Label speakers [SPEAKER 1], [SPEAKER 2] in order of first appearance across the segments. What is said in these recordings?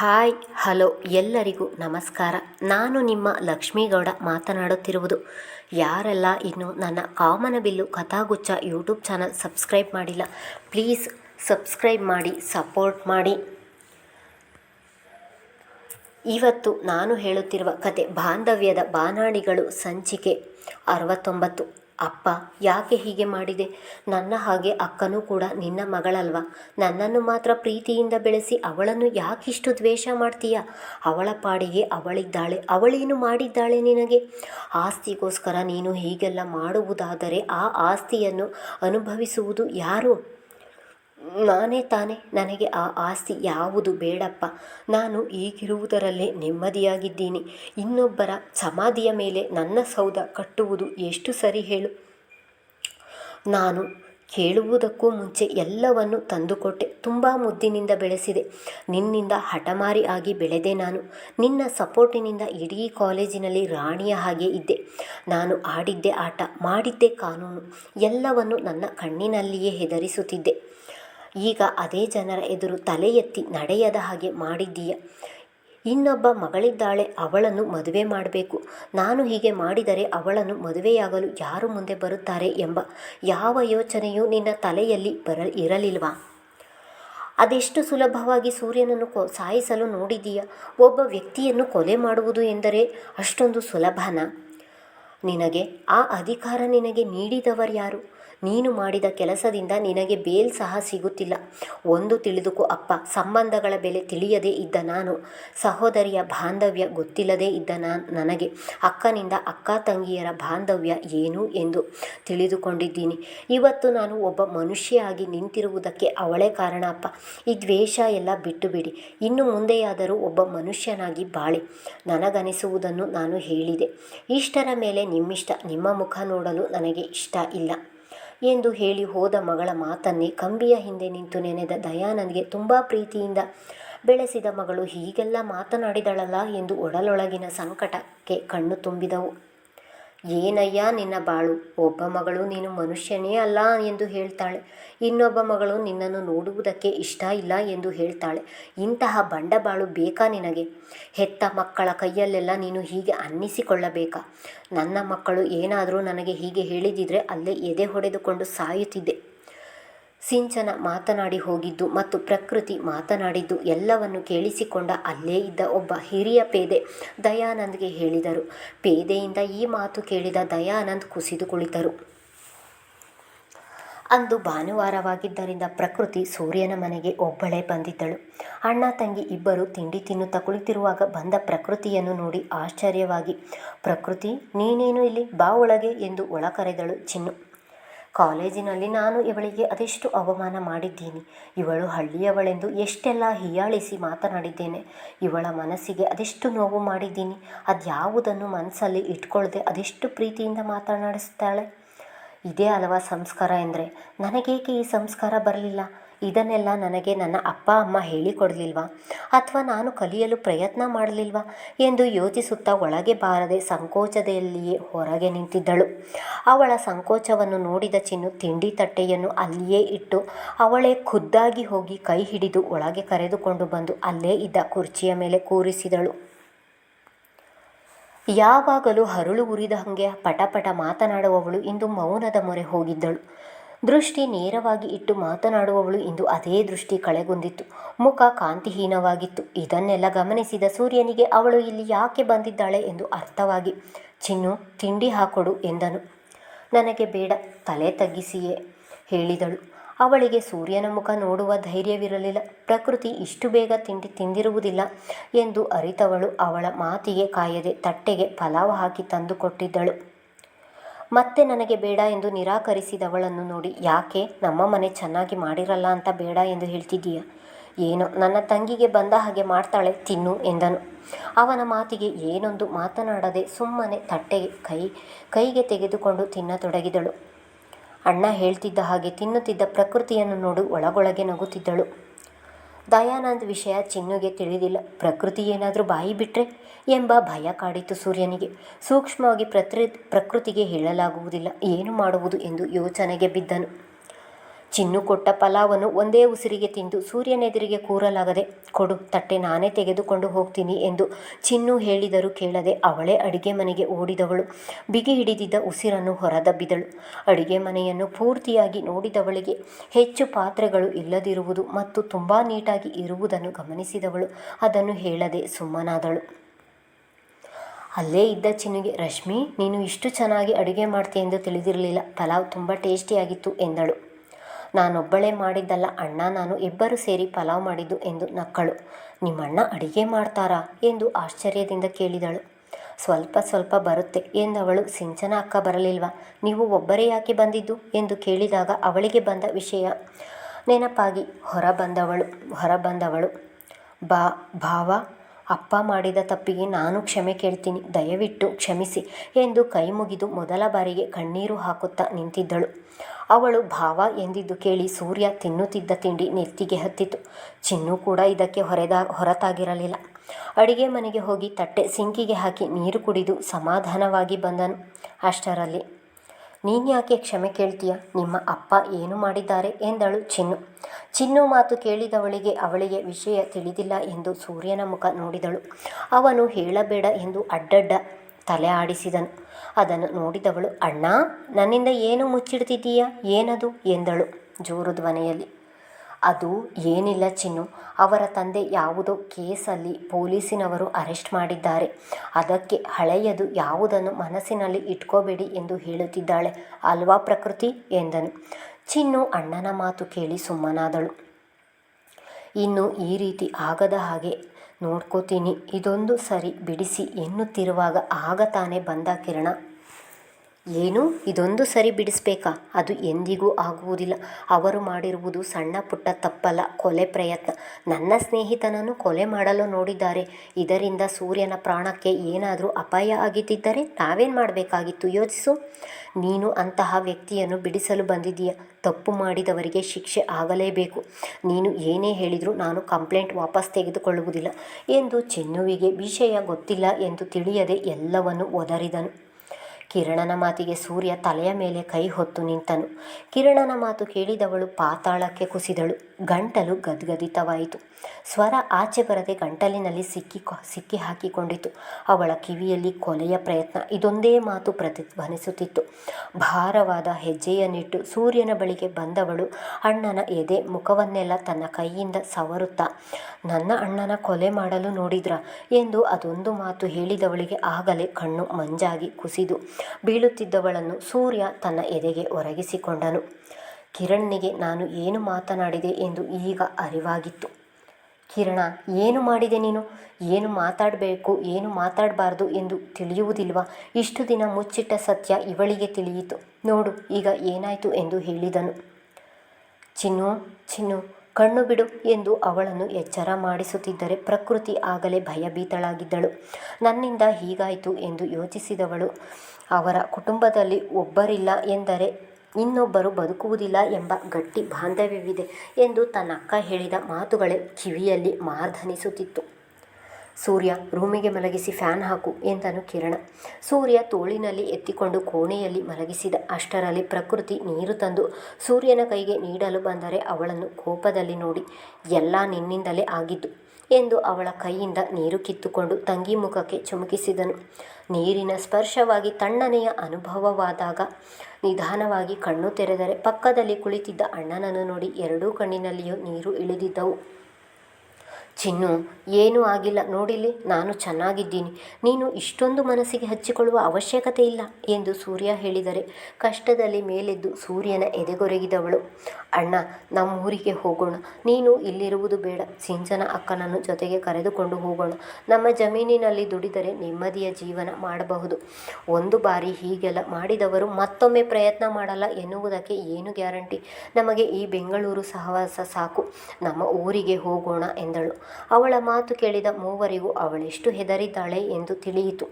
[SPEAKER 1] Hi, hello, ಎಲ್ಲರಿಗೂ ನಮಸ್ಕಾರ. ನಾನು ನಿಮ್ಮ ಲಕ್ಷ್ಮೀಗೌಡ ಮಾತನಾಡುತ್ತಿರುವುದು. ಯಾರೆಲ್ಲ ಇನ್ನೂ ನನ್ನ Kamana Billu, Kathaguccha YouTube channel subscribe ಮಾಡಿಲ್ಲ, ಪ್ಲೀಸ್ ಸಬ್ಸ್ಕ್ರೈಬ್ ಮಾಡಿ, ಸಪೋರ್ಟ್ ಮಾಡಿ. ಇವತ್ತು ನಾನು ಹೇಳುತ್ತಿರುವ ಕತೆ ಬಾಂಧವ್ಯದ ಬಾನಾಡಿಗಳು ಸಂಚಿಕೆ ಅರವತ್ತೊಂಬತ್ತು. ಅಪ್ಪ, ಯಾಕೆ ಹೀಗೆ ಮಾಡಿದೆ? ನನ್ನ ಹಾಗೆ ಅಕ್ಕನೂ ಕೂಡ ನಿನ್ನ ಮಗಳಲ್ವ? ನನ್ನನ್ನು ಮಾತ್ರ ಪ್ರೀತಿಯಿಂದ ಬೆಳೆಸಿ ಅವಳನ್ನು ಯಾಕಿಷ್ಟು ದ್ವೇಷ ಮಾಡ್ತೀಯ? ಅವಳ ಪಾಡಿಗೆ ಅವಳಿದ್ದಾಳೆ, ಅವಳೇನು ಮಾಡಿದ್ದಾಳೆ ನಿನಗೆ? ಆಸ್ತಿಗೋಸ್ಕರ ನೀನು ಹೀಗೆಲ್ಲ ಮಾಡುವುದಾದರೆ ಆ ಆಸ್ತಿಯನ್ನು ಅನುಭವಿಸುವುದು ಯಾರು? ನಾನೇ ತಾನೇ ನನಗೆ ಆ ಆಸ್ತಿ ಯಾವುದು ಬೇಡಪ್ಪ. ನಾನು ಈಗಿರುವುದರಲ್ಲೇ ನೆಮ್ಮದಿಯಾಗಿದ್ದೀನಿ. ಇನ್ನೊಬ್ಬರ ಸಮಾಧಿಯ ಮೇಲೆ ನನ್ನ ಸೌಧ ಕಟ್ಟುವುದು ಎಷ್ಟು ಸರಿ ಹೇಳು. ನಾನು ಕೇಳುವುದಕ್ಕೂ ಮುಂಚೆ ಎಲ್ಲವನ್ನು ತಂದುಕೊಟ್ಟೆ. ತುಂಬ ಮುದ್ದಿನಿಂದ ಬೆಳೆಸಿದೆ. ನಿನ್ನಿಂದ ಹಠಮಾರಿ ಆಗಿ ಬೆಳೆದೆ ನಾನು. ನಿನ್ನ ಸಪೋರ್ಟಿನಿಂದ ಇಡೀ ಕಾಲೇಜಿನಲ್ಲಿ ರಾಣಿಯ ಹಾಗೆ ಇದ್ದೆ. ನಾನು ಆಡಿದ್ದೆ ಆಟ, ಮಾಡಿದ್ದೆ ಕಾನೂನು. ಎಲ್ಲವನ್ನು ನನ್ನ ಕಣ್ಣಿನಲ್ಲಿಯೇ ಹೆದರಿಸುತ್ತಿದ್ದೆ. ಈಗ ಅದೇ ಜನರ ಎದುರು ತಲೆ ಎತ್ತಿ ನಡೆಯದ ಹಾಗೆ ಮಾಡಿದ್ದೀಯ. ಇನ್ನೊಬ್ಬ ಮಗಳಿದ್ದಾಳೆ, ಅವಳನ್ನು ಮದುವೆ ಮಾಡಬೇಕು. ನಾನು ಹೀಗೆ ಮಾಡಿದರೆ ಅವಳನ್ನು ಮದುವೆಯಾಗಲು ಯಾರು ಮುಂದೆ ಬರುತ್ತಾರೆ ಎಂಬ ಯಾವ ಯೋಚನೆಯೂ ನಿನ್ನ ತಲೆಯಲ್ಲಿ ಬರ ಇರಲಿಲ್ವಾ? ಅದೆಷ್ಟು ಸುಲಭವಾಗಿ ಸೂರ್ಯನನ್ನು ಕೊ ಸಾಯಿಸಲು ನೋಡಿದೀಯ ಒಬ್ಬ ವ್ಯಕ್ತಿಯನ್ನು ಕೊಲೆ ಮಾಡುವುದು ಎಂದರೆ ಅಷ್ಟೊಂದು ಸುಲಭನಾ? ನಿನಗೆ, ಆ ಅಧಿಕಾರ ನಿನಗೆ ನೀಡಿದವರ್ಯಾರು ನೀನು ಮಾಡಿದ ಕೆಲಸದಿಂದ ನಿನಗೆ ಬೇಲ್ ಸಹ ಸಿಗುತ್ತಿಲ್ಲ. ಒಂದು ತಿಳಿದುಕೋ ಅಪ್ಪ, ಸಂಬಂಧಗಳ ಬೆಲೆ ತಿಳಿಯದೇ ಇದ್ದ ನಾನು, ಸಹೋದರಿಯ ಬಾಂಧವ್ಯ ಗೊತ್ತಿಲ್ಲದೇ ಇದ್ದ ನಾನು ನನಗೆ, ಅಕ್ಕನಿಂದ ಅಕ್ಕ ತಂಗಿಯರ ಬಾಂಧವ್ಯ ಏನು ಎಂದು ತಿಳಿದುಕೊಂಡಿದ್ದೀನಿ. ಇವತ್ತು ನಾನು ಒಬ್ಬ ಮನುಷ್ಯಯಾಗಿ ನಿಂತಿರುವುದಕ್ಕೆ ಅವಳೇ ಕಾರಣ ಅಪ್ಪ. ಈ ದ್ವೇಷ ಎಲ್ಲ ಬಿಟ್ಟು ಬಿಡಿ ಇನ್ನು ಮುಂದೆಯಾದರೂ ಒಬ್ಬ ಮನುಷ್ಯನಾಗಿ ಬಾಳಿ. ನನಗನಿಸುವುದನ್ನು ನಾನು ಹೇಳಿದೆ. ಇಷ್ಟರ ಮೇಲೆ ನಿಮ್ಮಿಷ್ಟ, ನಿಮ್ಮ ಮುಖ ನೋಡಲು ನನಗೆ ಇಷ್ಟ ಇಲ್ಲ ಎಂದು ಹೇಳಿ ಹೋದ ಮಗಳ ಮಾತನ್ನೇ ಕಂಬಿಯ ಹಿಂದೆ ನಿಂತು ನೆನೆದ ದಯಾನಂದ್ಗೆ ತುಂಬ ಪ್ರೀತಿಯಿಂದ ಬೆಳೆಸಿದ ಮಗಳು ಹೀಗೆಲ್ಲ ಮಾತನಾಡಿದಳಲ್ಲ ಎಂದು ಒಡಲೊಳಗಿನ ಸಂಕಟಕ್ಕೆ ಕಣ್ಣು ತುಂಬಿದವು. ಏನಯ್ಯ ನಿನ್ನ ಬಾಳು? ಒಬ್ಬ ಮಗಳು ನೀನು ಮನುಷ್ಯನೇ ಅಲ್ಲ ಎಂದು ಹೇಳ್ತಾಳೆ. ಇನ್ನೊಬ್ಬ ಮಗಳು ನಿನ್ನನ್ನು ನೋಡುವುದಕ್ಕೆ ಇಷ್ಟ ಇಲ್ಲ ಎಂದು ಹೇಳ್ತಾಳೆ. ಇಂತಹ ಬಂಡಬಾಳು ಬೇಕಾ ನಿನಗೆ? ಹೆತ್ತ ಮಕ್ಕಳ ಕೈಯಲ್ಲೆಲ್ಲ ನೀನು ಹೀಗೆ ಅನ್ನಿಸಿಕೊಳ್ಳಬೇಕಾ? ನನ್ನ ಮಕ್ಕಳು ಏನಾದರೂ ನನಗೆ ಹೀಗೆ ಹೇಳಿದಿದ್ರೆ ಅಲ್ಲೇ ಎದೆ ಹೊಡೆದುಕೊಂಡು ಸಾಯುತ್ತಿದ್ದೆ. ಸಿಂಚನ ಮಾತನಾಡಿ ಹೋಗಿದ್ದು ಮತ್ತು ಪ್ರಕೃತಿ ಮಾತನಾಡಿದ್ದು ಎಲ್ಲವನ್ನು ಕೇಳಿಸಿಕೊಂಡ ಅಲ್ಲೇ ಇದ್ದ ಒಬ್ಬ ಹಿರಿಯ ಪೇದೆ ದಯಾನಂದ್ಗೆ ಹೇಳಿದರು. ಪೇದೆಯಿಂದ ಈ ಮಾತು ಕೇಳಿದ ದಯಾನಂದ್ ಕುಸಿದು ಕುಳಿತರು ಅಂದು ಭಾನುವಾರವಾಗಿದ್ದರಿಂದ ಪ್ರಕೃತಿ ಸೂರ್ಯನ ಮನೆಗೆ ಒಬ್ಬಳೇ ಬಂದಿದ್ದಳು. ಅಣ್ಣ ತಂಗಿ ಇಬ್ಬರು ತಿಂಡಿ ತಿನ್ನುತ್ತಾ ಕುಳಿತಿರುವಾಗ ಬಂದ ಪ್ರಕೃತಿಯನ್ನು ನೋಡಿ ಆಶ್ಚರ್ಯವಾಗಿ, ಪ್ರಕೃತಿ, ನೀನೇನು ಇಲ್ಲಿ? ಬಾ ಒಳಗೆ ಎಂದು ಒಳ ಕರೆದಳು ಚಿನ್ನು. ಕಾಲೇಜಿನಲ್ಲಿ ನಾನು ಇವಳಿಗೆ ಅದೆಷ್ಟು ಅವಮಾನ ಮಾಡಿದ್ದೀನಿ. ಇವಳು ಹಳ್ಳಿಯವಳೆಂದು ಎಷ್ಟೆಲ್ಲ ಹೀಯಾಳಿಸಿ ಮಾತನಾಡಿದ್ದೇನೆ. ಇವಳ ಮನಸ್ಸಿಗೆ ಅದೆಷ್ಟು ನೋವು ಮಾಡಿದ್ದೀನಿ. ಅದ್ಯಾವುದನ್ನು ಮನಸ್ಸಲ್ಲಿ ಇಟ್ಕೊಳ್ಳದೆ ಅದೆಷ್ಟು ಪ್ರೀತಿಯಿಂದ ಮಾತನಾಡಿಸ್ತಾಳೆ. ಇದೇ ಅಲವಾ ಸಂಸ್ಕಾರ ಎಂದರೆ? ನನಗೇಕೆ ಈ ಸಂಸ್ಕಾರ ಬರಲಿಲ್ಲ? ಇದನ್ನೆಲ್ಲ ನನಗೆ ನನ್ನ ಅಪ್ಪ, ಅಮ್ಮ ಹೇಳಿಕೊಡಲಿಲ್ವಾ? ಅಥವಾ ನಾನು ಕಲಿಯಲು ಪ್ರಯತ್ನ ಮಾಡಲಿಲ್ವಾ? ಎಂದು ಯೋಚಿಸುತ್ತಾ ಒಳಗೆ ಬಾರದೆ ಸಂಕೋಚದಲ್ಲಿಯೇ ಹೊರಗೆ ನಿಂತಿದ್ದಳು. ಅವಳ ಸಂಕೋಚವನ್ನು ನೋಡಿದ ಚಿನ್ನು ತಿಂಡಿ ತಟ್ಟೆಯನ್ನು ಅಲ್ಲಿಯೇ ಇಟ್ಟು ಅವಳೇ ಖುದ್ದಾಗಿ ಹೋಗಿ ಕೈ ಹಿಡಿದು ಒಳಗೆ ಕರೆದುಕೊಂಡು ಬಂದು ಅಲ್ಲೇ ಇದ್ದ ಕುರ್ಚಿಯ ಮೇಲೆ ಕೂರಿಸಿದಳು. ಯಾವಾಗಲೂ ಹರಳು ಉರಿದ ಹಾಗೆ ಪಟಪಟ ಮಾತನಾಡುವವಳು ಇಂದು ಮೌನದ ಮೊರೆ ಹೋಗಿದ್ದಳು. ದೃಷ್ಟಿ ನೇರವಾಗಿ ಇಟ್ಟು ಮಾತನಾಡುವವಳು ಇಂದು ಅದೇ ದೃಷ್ಟಿ ಕಳೆಗೊಂದಿತ್ತು ಮುಖ ಕಾಂತಿಹೀನವಾಗಿತ್ತು. ಇದನ್ನೆಲ್ಲ ಗಮನಿಸಿದ ಸೂರ್ಯನಿಗೆ ಅವಳು ಇಲ್ಲಿ ಯಾಕೆ ಬಂದಿದ್ದಾಳೆ ಎಂದು ಅರ್ಥವಾಗಿ, ಚಿನ್ನು, ತಿಂಡಿ ಹಾಕೊಡು ಎಂದನು. ನನಗೆ ಬೇಡ, ತಲೆ ತಗ್ಗಿಸಿಯೇ ಹೇಳಿದಳು. ಅವಳಿಗೆ ಸೂರ್ಯನ ಮುಖ ನೋಡುವ ಧೈರ್ಯವಿರಲಿಲ್ಲ. ಪ್ರಕೃತಿ ಇಷ್ಟು ಬೇಗ ತಿಂಡಿ ತಿಂದಿರುವುದಿಲ್ಲ ಎಂದು ಅರಿತವಳು. ಅವಳ ಮಾತಿಗೆ ಕಾಯದೆ ತಟ್ಟೆಗೆ ಪಲಾವ್ ಹಾಕಿ ತಂದು ಕೊಟ್ಟಿದ್ದಳು ಮತ್ತೆ ನನಗೆ ಬೇಡ ಎಂದು ನಿರಾಕರಿಸಿದವಳನ್ನು ನೋಡಿ, ಯಾಕೆ? ನಮ್ಮ ಮನೆ ಚೆನ್ನಾಗಿ ಮಾಡಿರಲ್ಲ ಅಂತ ಬೇಡ ಎಂದು ಹೇಳ್ತಿದ್ದೀಯ? ಏನೋ? ನನ್ನ ತಂಗಿಗೆ ಬಂದ ಹಾಗೆ ಮಾಡ್ತಾಳೆ, ತಿನ್ನು, ಎಂದನು. ಅವನ ಮಾತಿಗೆ ಏನೊಂದು ಮಾತನಾಡದೆ ಸುಮ್ಮನೆ ತಟ್ಟೆಗೆ ಕೈ, ಕೈಗೆ ತೆಗೆದುಕೊಂಡು ತಿನ್ನತೊಡಗಿದಳು ಅಣ್ಣ ಹೇಳ್ತಿದ್ದ ಹಾಗೆ ತಿನ್ನುತ್ತಿದ್ದ ಪ್ರಕೃತಿಯನ್ನು ನೋಡು, ಒಳಗೊಳಗೆ ನಗುತ್ತಿದ್ದಳು. ದಯಾನಂದ್ ವಿಷಯ ಚಿನ್ನುಗೆ ತಿಳಿದಿಲ್ಲ. ಪ್ರಕೃತಿ ಏನಾದರೂ ಬಾಯಿ ಬಿಟ್ಟರೆ ಎಂಬ ಭಯ ಕಾಡಿತು ಸೂರ್ಯನಿಗೆ. ಸೂಕ್ಷ್ಮವಾಗಿ ಪ್ರಕೃ ಪ್ರಕೃತಿಗೆ ಹೇಳಲಾಗುವುದಿಲ್ಲ. ಏನು ಮಾಡುವುದು ಎಂದು ಯೋಚನೆಗೆ ಬಿದ್ದನು. ಚಿನ್ನು ಕೊಟ್ಟ ಪಲಾವನ್ನು ಒಂದೇ ಉಸಿರಿಗೆ ತಿಂದು ಸೂರ್ಯನೆದುರಿಗೆ ಕೂರಲಾಗದೆ, ಕೊಡು, ತಟ್ಟೆ ನಾನೇ ತೆಗೆದುಕೊಂಡು ಹೋಗ್ತೀನಿ ಎಂದು ಚಿನ್ನು ಹೇಳಿದರೂ ಕೇಳದೆ ಅವಳೇ ಅಡಿಗೆ ಮನೆಗೆ ಓಡಿದವಳು. ಬಿಗಿ ಹಿಡಿದಿದ್ದ ಉಸಿರನ್ನು ಹೊರದಬ್ಬಿದಳು. ಅಡಿಗೆ ಮನೆಯನ್ನು ಪೂರ್ತಿಯಾಗಿ ನೋಡಿದವಳಿಗೆ ಹೆಚ್ಚು ಪಾತ್ರೆಗಳು ಇಲ್ಲದಿರುವುದು ಮತ್ತು ತುಂಬ ನೀಟಾಗಿ ಇರುವುದನ್ನು ಗಮನಿಸಿದವಳು. ಅದನ್ನು ಹೇಳದೆ ಸುಮ್ಮನಾದಳು. ಅಲ್ಲೇ ಇದ್ದ ಚಿನ್ನುಗೆ, ರಶ್ಮಿ, ನೀನು ಇಷ್ಟು ಚೆನ್ನಾಗಿ ಅಡುಗೆ ಮಾಡ್ತೀಯ ಎಂದು ತಿಳಿದಿರಲಿಲ್ಲ. ಪಲಾವ್ ತುಂಬ ಟೇಸ್ಟಿಯಾಗಿತ್ತು ಎಂದಳು. ನಾನೊಬ್ಬಳೇ ಮಾಡಿದ್ದಲ್ಲ, ಅಣ್ಣ ನಾನು ಇಬ್ಬರು ಸೇರಿ ಪಲಾವ್ ಮಾಡಿದ್ದು ಎಂದು ನಕ್ಕಳು. ನಿಮ್ಮಣ್ಣ ಅಡಿಗೆ ಮಾಡ್ತಾರಾ ಎಂದು ಆಶ್ಚರ್ಯದಿಂದ ಕೇಳಿದಳು. ಸ್ವಲ್ಪ ಸ್ವಲ್ಪ ಬರುತ್ತೆ ಎಂದವಳು, ಸಿಂಚನ ಅಕ್ಕ ಬರಲಿಲ್ವಾ, ನೀವು ಒಬ್ಬರೇ ಯಾಕೆ ಬಂದಿದ್ದು ಎಂದು ಕೇಳಿದಾಗ ಅವಳಿಗೆ ಬಂದ ವಿಷಯ ನೆನಪಾಗಿ, ಹೊರ ಬಂದವಳು ಹೊರ ಬಂದವಳು. ಬಾ, ಭಾವ ಅಪ್ಪ ಮಾಡಿದ ತಪ್ಪಿಗೆ ನಾನು ಕ್ಷಮೆ ಕೇಳ್ತೀನಿ, ದಯವಿಟ್ಟು ಕ್ಷಮಿಸಿ ಎಂದು ಕೈ ಮುಗಿದು ಮೊದಲ ಬಾರಿಗೆ ಕಣ್ಣೀರು ಹಾಕುತ್ತಾ ನಿಂತಿದ್ದಳು. ಅವಳು ಭಾವ ಎಂದಿದ್ದು ಕೇಳಿ ಸೂರ್ಯ ತಿನ್ನುತ್ತಿದ್ದ ತಿಂಡಿ ನೆತ್ತಿಗೆ ಹತ್ತಿತು. ಚಿನ್ನು ಕೂಡ ಇದಕ್ಕೆ ಹೊರೆದ, ಹೊರತಾಗಿರಲಿಲ್ಲ. ಅಡಿಗೆ ಮನೆಗೆ ಹೋಗಿ ತಟ್ಟೆ ಸಿಂಕಿಗೆ ಹಾಕಿ ನೀರು ಕುಡಿದು ಸಮಾಧಾನವಾಗಿ ಬಂದನು. ಅಷ್ಟರಲ್ಲಿ ನೀನು ಯಾಕೆ ಕ್ಷಮೆ ಕೇಳ್ತೀಯ? ನಿಮ್ಮ ಅಪ್ಪ ಏನು ಮಾಡಿದ್ದಾರೆ? ಎಂದಳು ಚಿನ್ನು. ಚಿನ್ನು ಮಾತು ಕೇಳಿದವಳಿಗೆ ಅವಳಿಗೆ ವಿಷಯ ತಿಳಿದಿಲ್ಲ ಎಂದು ಸೂರ್ಯನ ಮುಖ ನೋಡಿದಳು. ಅವನು ಹೇಳಬೇಡ ಎಂದು ಅಡ್ಡಡ್ಡ ತಲೆ ಆಡಿಸಿದನು. ಅದನ್ನು ನೋಡಿದವಳು, ಅಣ್ಣ, ನನ್ನಿಂದ ಏನು ಮುಚ್ಚಿಡ್ತಿದ್ದೀಯಾ? ಏನದು? ಎಂದಳು ಜೋರು ಧ್ವನಿಯಲ್ಲಿ. ಅದು ಏನಿಲ್ಲ ಚಿನ್ನು. ಅವರ ತಂದೆ ಯಾವುದೋ ಕೇಸಲ್ಲಿ ಪೊಲೀಸಿನವರು ಅರೆಸ್ಟ್ ಮಾಡಿದ್ದಾರೆ. ಅದಕ್ಕೆ ಹಳೆಯದು ಯಾವುದನ್ನು ಮನಸ್ಸಿನಲ್ಲಿ ಇಟ್ಕೋಬೇಡಿ ಎಂದು ಹೇಳುತ್ತಿದ್ದಾಳೆ. ಅಲ್ವಾ ಪ್ರಕೃತಿ? ಎಂದನು. ಚಿನ್ನು ಅಣ್ಣನ ಮಾತು ಕೇಳಿ ಸುಮ್ಮನಾದಳು. ಇನ್ನು ಈ ರೀತಿ ಆಗದ ಹಾಗೆ ನೋಡ್ಕೋತೀನಿ. ಇದೊಂದು ಸರಿ ಬಿಡಿಸಿ ಎನ್ನುತ್ತಿರುವಾಗ ಆಗ ತಾನೇ ಬಂದ ಕಿರಣ. ಏನು? ಇದೊಂದು ಸರಿ ಬಿಡಿಸ್ಬೇಕಾ? ಅದು ಎಂದಿಗೂ ಆಗುವುದಿಲ್ಲ. ಅವರು ಮಾಡಿರುವುದು ಸಣ್ಣ ಪುಟ್ಟ ತಪ್ಪಲ್ಲ, ಕೊಲೆ ಪ್ರಯತ್ನ. ನನ್ನ ಸ್ನೇಹಿತನನ್ನು ಕೊಲೆ ಮಾಡಲು ನೋಡಿದ್ದಾರೆ. ಇದರಿಂದ ಸೂರ್ಯನ ಪ್ರಾಣಕ್ಕೆ ಏನಾದರೂ ಅಪಾಯ ಆಗಿದ್ದಿದ್ದರೆ ನಾವೇನು ಮಾಡಬೇಕಾಗಿತ್ತು? ಯೋಚಿಸು. ನೀನು ಅಂತಹ ವ್ಯಕ್ತಿಯನ್ನು ಬಿಡಿಸಲು ಬಂದಿದ್ದೀಯ. ತಪ್ಪು ಮಾಡಿದವರಿಗೆ ಶಿಕ್ಷೆ ಆಗಲೇಬೇಕು. ನೀನು ಏನೇ ಹೇಳಿದರೂ ನಾನು ಕಂಪ್ಲೇಂಟ್ ವಾಪಸ್ ತೆಗೆದುಕೊಳ್ಳುವುದಿಲ್ಲ ಎಂದು ಚೆನ್ನುವಿಗೆ ವಿಷಯ ಗೊತ್ತಿಲ್ಲ ಎಂದು ತಿಳಿಯದೆ ಎಲ್ಲವನ್ನು ಒದರಿದನು. ಕಿರಣನ ಮಾತಿಗೆ ಸೂರ್ಯ ತಲೆಯ ಮೇಲೆ ಕೈ ಹೊತ್ತು ನಿಂತನು. ಕಿರಣನ ಮಾತು ಕೇಳಿದವಳು ಪಾತಾಳಕ್ಕೆ ಕುಸಿದಳು. ಗಂಟಲು ಗದ್ಗದಿತವಾಯಿತು. ಸ್ವರ ಆಚೆ ಬರದೆ ಗಂಟಲಿನಲ್ಲಿ ಸಿಕ್ಕಿ ಸಿಕ್ಕಿ ಹಾಕಿಕೊಂಡಿತು. ಅವಳ ಕಿವಿಯಲ್ಲಿ ಕೊಲೆಯ ಪ್ರಯತ್ನ. ಇದೊಂದೇ ಮಾತು ಪ್ರತಿಧ್ವನಿಸುತ್ತಿತ್ತು. ಭಾರವಾದ ಹೆಜ್ಜೆಯನ್ನಿಟ್ಟು ಸೂರ್ಯನ ಬಳಿಗೆ ಬಂದವಳು ಅಣ್ಣನ ಎದೆ ಮುಖವನ್ನೆಲ್ಲ ತನ್ನ ಕೈಯಿಂದ ಸವರುತ್ತಾ, ನನ್ನ ಅಣ್ಣನ ಕೊಲೆ ಮಾಡಲು ನೋಡಿದ್ರ? ಎಂದು ಅದೊಂದು ಮಾತು ಹೇಳಿದವಳಿಗೆ ಆಗಲೇ ಕಣ್ಣು ಮಂಜಾಗಿ ಕುಸಿದು ಬೀಳುತ್ತಿದ್ದವಳನ್ನು ಸೂರ್ಯ ತನ್ನ ಎದೆಗೆ ಒರಗಿಸಿಕೊಂಡನು. ಕಿರಣ್ನಿಗೆ ನಾನು ಏನು ಮಾತನಾಡಿದೆ ಎಂದು ಈಗ ಅರಿವಾಗಿತ್ತು. ಕಿರಣ, ಏನು ಮಾಡಿದೆ ನೀನು? ಏನು ಮಾತಾಡಬೇಕು? ಏನು ಮಾತಾಡಬಾರ್ದು ಎಂದು ತಿಳಿಯುವುದಿಲ್ವಾ? ಇಷ್ಟು ದಿನ ಮುಚ್ಚಿಟ್ಟ ಸತ್ಯ ಇವಳಿಗೆ ತಿಳಿಯಿತು. ನೋಡು, ಈಗ ಏನಾಯಿತು ಎಂದು ಹೇಳಿದನು. ಚಿನ್ನು ಚಿನ್ನು ಕಣ್ಣು ಬಿಡು ಎಂದು ಅವಳನ್ನು ಎಚ್ಚರ ಮಾಡಿಸುತ್ತಿದ್ದರೆ ಪ್ರಕೃತಿ ಆಗಲೇ ಭಯಭೀತಳಾಗಿದ್ದಳು. ನನ್ನಿಂದ ಹೀಗಾಯಿತು ಎಂದು ಯೋಚಿಸಿದವಳು. ಅವರ ಕುಟುಂಬದಲ್ಲಿ ಒಬ್ಬರಿಲ್ಲ ಎಂದರೆ ಇನ್ನೊಬ್ಬರು ಬದುಕುವುದಿಲ್ಲ ಎಂಬ ಗಟ್ಟಿ ಬಾಂಧವ್ಯವಿದೆ ಎಂದು ತನ್ನ ಅಕ್ಕ ಹೇಳಿದ ಮಾತುಗಳೇ ಕಿವಿಯಲ್ಲಿ ಮಾರ್ಧನಿಸುತ್ತಿತ್ತು. ಸೂರ್ಯ, ರೂಮಿಗೆ ಮಲಗಿಸಿ ಫ್ಯಾನ್ ಹಾಕು ಎಂದನು ಕಿರಣ. ಸೂರ್ಯ ತೋಳಿನಲ್ಲಿ ಎತ್ತಿಕೊಂಡು ಕೋಣೆಯಲ್ಲಿ ಮಲಗಿಸಿದ ಅಷ್ಟರಲ್ಲಿ ಪ್ರಕೃತಿ ನೀರು ತಂದು ಸೂರ್ಯನ ಕೈಗೆ ನೀಡಲು ಬಂದರೆ ಅವಳನ್ನು ಕೋಪದಲ್ಲಿ ನೋಡಿ ಎಲ್ಲ ನಿನ್ನಿಂದಲೇ ಆಗಿದ್ದು ಎಂದು ಅವಳ ಕೈಯಿಂದ ನೀರು ಕಿತ್ತುಕೊಂಡು ತಂಗಿ ಮುಖಕ್ಕೆ ಚುಮುಕಿಸಿದನು. ನೀರಿನ ಸ್ಪರ್ಶವಾಗಿ ತಣ್ಣನೆಯ ಅನುಭವವಾದಾಗ ನಿಧಾನವಾಗಿ ಕಣ್ಣು ತೆರೆದರೆ ಪಕ್ಕದಲ್ಲಿ ಕುಳಿತಿದ್ದ ಅಣ್ಣನನ್ನು ನೋಡಿ ಎರಡೂ ಕಣ್ಣಿನಲ್ಲಿಯೂ ನೀರು ಇಳಿದಿದ್ದವು. ಚಿನ್ನು, ಏನೂ ಆಗಿಲ್ಲ. ನೋಡಿಲಿ ನಾನು ಚೆನ್ನಾಗಿದ್ದೀನಿ. ನೀನು ಇಷ್ಟೊಂದು ಮನಸ್ಸಿಗೆ ಹಚ್ಚಿಕೊಳ್ಳುವ ಅವಶ್ಯಕತೆ ಇಲ್ಲ ಎಂದು ಸೂರ್ಯ ಹೇಳಿದರೆ. ಕಷ್ಟದಲ್ಲಿ ಮೇಲೆದ್ದು ಸೂರ್ಯನ ಎದೆಗೊರಗಿದವಳು. ಅಣ್ಣ, ನಮ್ಮೂರಿಗೆ ಹೋಗೋಣ. ನೀನು ಇಲ್ಲಿರುವುದು ಬೇಡ. ಸಿಂಚನ ಅಕ್ಕನನ್ನು ಜೊತೆಗೆ ಕರೆದುಕೊಂಡು ಹೋಗೋಣ. ನಮ್ಮ ಜಮೀನಿನಲ್ಲಿ ದುಡಿದರೆ ನೆಮ್ಮದಿಯ ಜೀವನ ಮಾಡಬಹುದು. ಒಂದು ಬಾರಿ ಹೀಗೆಲ್ಲ ಮಾಡಿದವರು ಮತ್ತೊಮ್ಮೆ ಪ್ರಯತ್ನ ಮಾಡಲ್ಲ ಎನ್ನುವುದಕ್ಕೆ ಏನು ಗ್ಯಾರಂಟಿ? ನಮಗೆ ಈ ಬೆಂಗಳೂರು ಸಹವಾಸ ಸಾಕು. ನಮ್ಮ ಊರಿಗೆ ಹೋಗೋಣ ಎಂದಳು. ಅವಳ ಮಾತು ಕೇಳಿದ ಮೂವರಿಗೂ ಅವಳೆಷ್ಟು ಹೆದರಿದ್ದಾಳೆ ಎಂದು ತಿಳಿಯಿತು.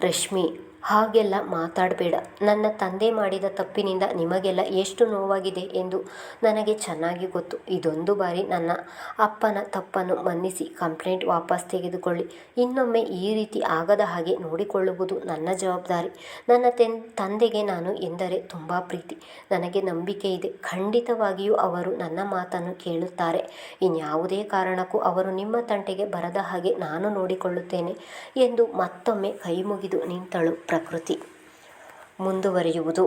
[SPEAKER 1] ರಶ್ಮಿ ಹಾಗೆಲ್ಲ ಮಾತಾಡಬೇಡ. ನನ್ನ ತಂದೆ ಮಾಡಿದ ತಪ್ಪಿನಿಂದ ನಿಮಗೆಲ್ಲ ಎಷ್ಟು ನೋವಾಗಿದೆ ಎಂದು ನನಗೆ ಚೆನ್ನಾಗಿ ಗೊತ್ತು. ಇದೊಂದು ಬಾರಿ ನನ್ನ ಅಪ್ಪನ ತಪ್ಪನ್ನು ಮನ್ನಿಸಿ ಕಂಪ್ಲೇಂಟ್ ವಾಪಸ್ ತೆಗೆದುಕೊಳ್ಳಿ. ಇನ್ನೊಮ್ಮೆ ಈ ರೀತಿ ಆಗದ ಹಾಗೆ ನೋಡಿಕೊಳ್ಳುವುದು ನನ್ನ ಜವಾಬ್ದಾರಿ. ನನ್ನ ತೆನ್, ತಂದೆಗೆ ನಾನು ಎಂದರೆ ತುಂಬ ಪ್ರೀತಿ. ನನಗೆ ನಂಬಿಕೆ ಇದೆ. ಖಂಡಿತವಾಗಿಯೂ ಅವರು ನನ್ನ ಮಾತನ್ನು ಕೇಳುತ್ತಾರೆ. ಇನ್ಯಾವುದೇ ಕಾರಣಕ್ಕೂ ಅವರು ನಿಮ್ಮ ತಂಟೆಗೆ ಬರದ ಹಾಗೆ ನಾನು ನೋಡಿಕೊಳ್ಳುತ್ತೇನೆ ಎಂದು ಮತ್ತೊಮ್ಮೆ ಕೈ ಮುಗಿದು ನಿಂತಳು. ಪ್ರಕೃತಿ ಮುಂದುವರಿಯುವುದು.